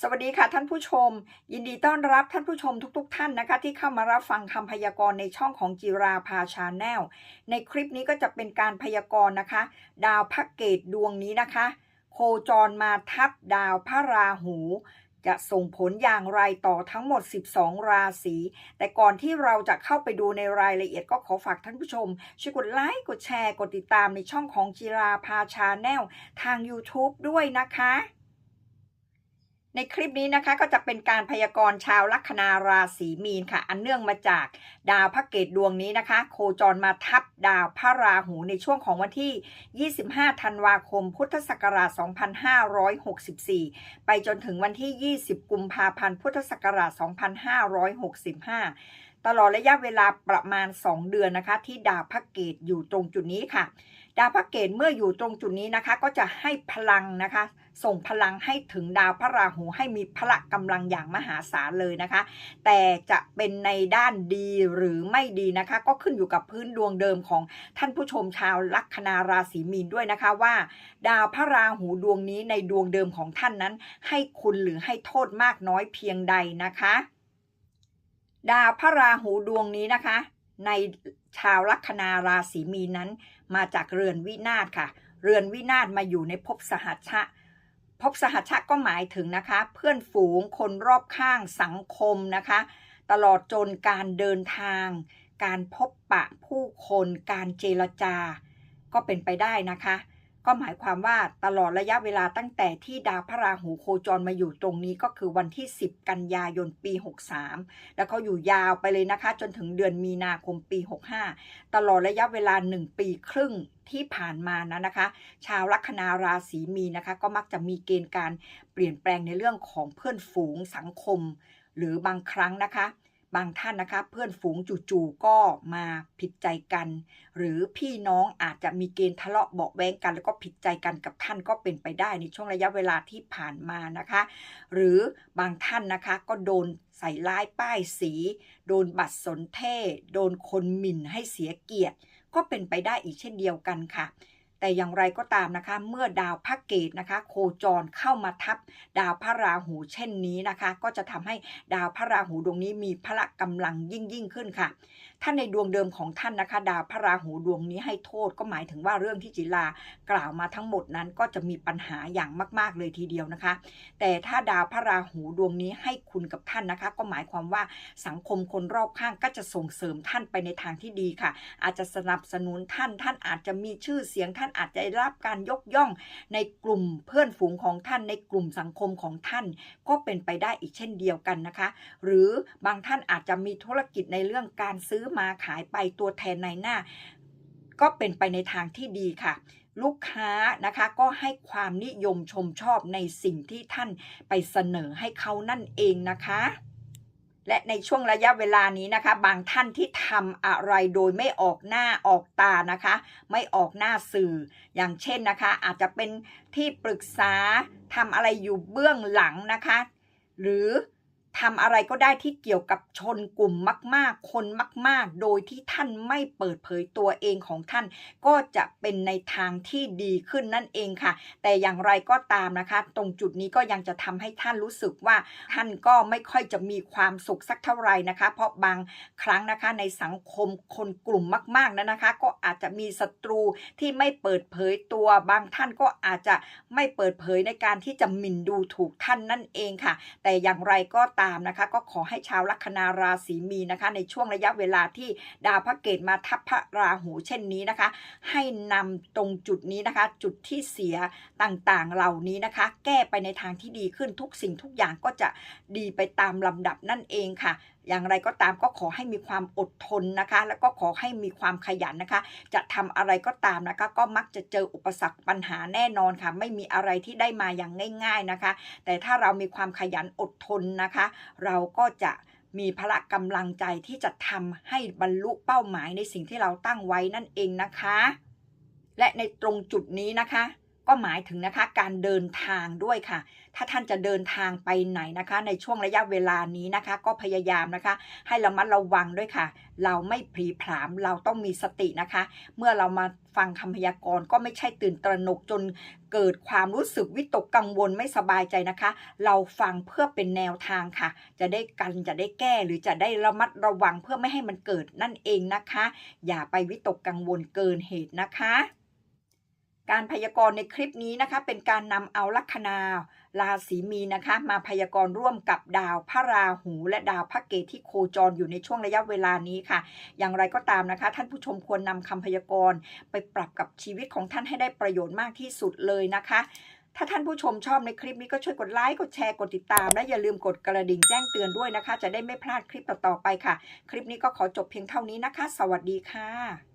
สวัสดีค่ะท่านผู้ชม ยินดีต้อนรับท่านผู้ชมทุกๆท่านนะคะ ที่เข้ามารับฟังคำพยากรณ์ในช่องของจิราภาชาแนลในคลิปนี้ก็จะเป็นการพยากรณ์นะคะ ดาวพระเกตดวงนี้นะคะ โคจรมาทับดาวพระราหู จะส่งผลอย่างไรต่อทั้งหมด 12 ราศี แต่ก่อนที่เราจะเข้าไปดูในรายละเอียดก็ขอฝากท่านผู้ชม ช่วยกดไลค์กดแชร์กดติดตามในช่องของจิราภาชาแนลทาง YouTube ด้วยนะคะ ในคลิปนี้นะคะก็จะเป็นการพยากรณ์ชาวลัคนาราศีมีนค่ะ อันเนื่องมาจากดาวพระเกตดวงนี้นะคะ โคจรมาทับดาวพระราหูในช่วงของวันที่ 25 ธันวาคม พุทธศักราช 2564 ไปจนถึงวันที่ 20 กุมภาพันธ์ พุทธศักราช 2565 ตลอดระยะเวลาประมาณ 2 เดือนนะคะ ที่ดาวพระเกตอยู่ตรงจุดนี้ค่ะ ดาวพระเกตเมื่ออยู่ตรงจุดนี้นะคะ ก็จะให้พลังนะคะ ส่งพลังให้ถึงดาวพระราหูให้มีพละกำลังอย่างมหาศาลเลยนะคะ แต่จะเป็นในด้านดีหรือไม่ดีนะคะ ก็ขึ้นอยู่กับพื้นดวงเดิมของท่านผู้ชมชาวลัคนาราศีมีนด้วยนะคะว่า ดาวพระราหูดวงนี้ในดวงเดิมของท่านนั้น ให้คุณหรือให้โทษมากน้อยเพียงใดนะคะ ดาวพระราหูดวงนี้นะคะ ใน ชาวลัคนาราศีมีนนั้น มาจากเรือนวินาศค่ะ เรือนวินาศมาอยู่ในภพสหัชชะภพสหัชชะก็หมายถึงนะคะ เพื่อนฝูงคนรอบข้างสังคมนะคะ ตลอดจนการเดินทาง การพบปะผู้คน การเจรจาก็เป็นไปได้นะคะ ก็หมายความว่าตลอดระยะเวลาตั้งแต่ที่ดาวพระราหูโคจรมาอยู่ตรงนี้ก็คือวันที่ 10 กันยายนปี 63 แล้วเขาอยู่ยาวไปเลยนะคะ จนถึงเดือนมีนาคมปี 65 ตลอดระยะเวลา 1 ปีครึ่งที่ผ่านมานะนะคะ ชาวลัคนาราศีมีนะคะ ก็มักจะมีเกณฑ์การเปลี่ยนแปลงในเรื่องของเพื่อนฝูงสังคม หรือบางครั้งนะคะ บางท่านนะคะ เพื่อนฝูงจู่ๆก็มาผิดใจกัน หรือพี่น้องอาจจะมีเกณฑ์ทะเลาะเบาแว้งกัน แล้วก็ผิดใจกันกับท่านก็เป็นไปได้ในช่วงระยะเวลาที่ผ่านมานะคะ หรือบางท่านนะคะก็โดนใส่ร้ายป้ายสี โดนบัตรสนเทศโดนคนหมิ่นให้เสียเกียรติ ก็เป็นไปได้อีกเช่นเดียวกันค่ะ แต่อย่างไรก็ตามนะคะ เมื่อดาวพระเกตนะคะ โคจรเข้ามาทับดาวพระราหูเช่นนี้นะคะ ก็จะทำให้ดาวพระราหูดวงนี้มีพละกำลังยิ่งยิ่งขึ้นค่ะถ้านในดวงเดิมของท่านนะคะ ดาวพระราหูดวงนี้ให้โทษก็หมายถึงว่าเรื่องที่จิลากล่าวมาทั้งหมดนั้นก็จะมีปัญหาอย่างมาก ๆ เลยทีเดียวนะคะ แต่ถ้าดาวพระราหูดวงนี้ให้คุณกับท่านนะคะ ก็หมายความว่าสังคมคนรอบข้างก็จะส่งเสริมท่านไปในทางที่ดีค่ะ อาจจะสนับสนุนท่านท่านอาจจะมีชื่อเสียงท่านอาจจะรับการยกย่องในกลุ่มเพื่อนฝูงของท่าน ในกลุ่มสังคมของท่าน ก็เป็นไปได้อีกเช่นเดียวกันนะคะ หรือบางท่านอาจจะมีธุรกิจในเรื่องการซื้อมาขายไปตัวแทนในหน้า ก็เป็นไปในทางที่ดีค่ะลูกค้านะคะก็ให้ความนิยมชมชอบในสิ่งที่ท่านไปเสนอให้เขานั่นเองนะคะ และในช่วงระยะเวลานี้นะคะ บางท่านที่ทำอะไรโดยไม่ออกหน้าออกตานะคะ ไม่ออกหน้าสื่อ อย่างเช่นนะคะ อาจจะเป็นที่ปรึกษาทำอะไรอยู่เบื้องหลังนะคะ หรือ ทำอะไรก็ได้ที่เกี่ยวกับชนกลุ่มมาก ๆ คนมาก ๆ โดยที่ท่านไม่เปิดเผยตัวเองของท่าน ก็จะเป็นในทางที่ดีขึ้นนั่นเองค่ะ แต่อย่างไรก็ตามนะคะ ตรงจุดนี้ก็ยังจะทำให้ท่านรู้สึกว่า ท่านก็ไม่ค่อยจะมีความสุขสักเท่าไหร่นะคะ เพราะบางครั้งนะคะในสังคมคนกลุ่มมากๆนั้นนะคะ ก็อาจจะมีศัตรูที่ไม่เปิดเผยตัว บางท่านก็อาจจะไม่เปิดเผยในการที่จะหมิ่นดูถูกท่านนั่นเองค่ะ แต่อย่างไรก็ตามนะคะ ก็ขอให้ชาวลัคนาราศีมีนะคะ ในช่วงระยะเวลาที่ดาวพระเกตมาทับพระราหูเช่นนี้นะคะ ให้นำตรงจุดนี้นะคะ จุดที่เสียต่างๆเหล่านี้นะคะ แก้ไปในทางที่ดีขึ้นทุกสิ่งทุกอย่างก็จะดีไปตามลำดับนั่นเองค่ะอย่างไรก็ตามก็ขอให้มีความอดทนนะคะ แล้วก็ขอให้มีความขยันนะคะ จะทำอะไรก็ตามนะคะ ก็มักจะเจออุปสรรคปัญหาแน่นอนค่ะ ไม่มีอะไรที่ได้มาอย่างง่าย ๆนะคะ แต่ถ้าเรามีความขยันอดทนนะคะ เราก็จะมีพละกำลังใจที่จะทำให้บรรลุเป้าหมายในสิ่งที่เราตั้งไว้นั่นเองนะคะ และในตรงจุดนี้นะคะ ก็หมายถึงนะคะการเดินทางด้วยค่ะ ถ้าท่านจะเดินทางไปไหนนะคะ ในช่วงระยะเวลานี้นะคะ ก็พยายามนะคะ ให้ระมัดระวังด้วยค่ะ เราไม่ผลีผลามเราต้องมีสตินะคะ เมื่อเรามาฟังคำพยากรณ์ก็ไม่ใช่ตื่นตระหนกจนเกิดความรู้สึกวิตกกังวลไม่สบายใจนะคะ เราฟังเพื่อเป็นแนวทางค่ะ จะได้กันจะได้แก้หรือจะได้ระมัดระวังเพื่อไม่ให้มันเกิดนั่นเองนะคะ อย่าไปวิตกกังวลเกินเหตุนะคะ การพยากรณ์ในคลิปนี้นะคะ เป็นการนำเอาลัคนาราศีมีนะคะ มาพยากรณ์ร่วมกับดาวพระราหูและดาวพระเกตที่โคจรอยู่ในช่วงระยะเวลานี้ค่ะ อย่างไรก็ตามนะคะ ท่านผู้ชมควรนำคำพยากรณ์ ไปปรับกับชีวิตของท่านให้ได้ประโยชน์มากที่สุดเลยนะคะถ้าท่านผู้ชมชอบในคลิปนี้ก็ช่วยกดไลค์ กดแชร์ กดติดตาม และอย่าลืมกดกระดิ่งแจ้งเตือนด้วยนะคะ จะได้ไม่พลาดคลิปต่อๆไปค่ะ คลิปนี้ก็ขอจบเพียงเท่านี้นะคะ สวัสดีค่ะ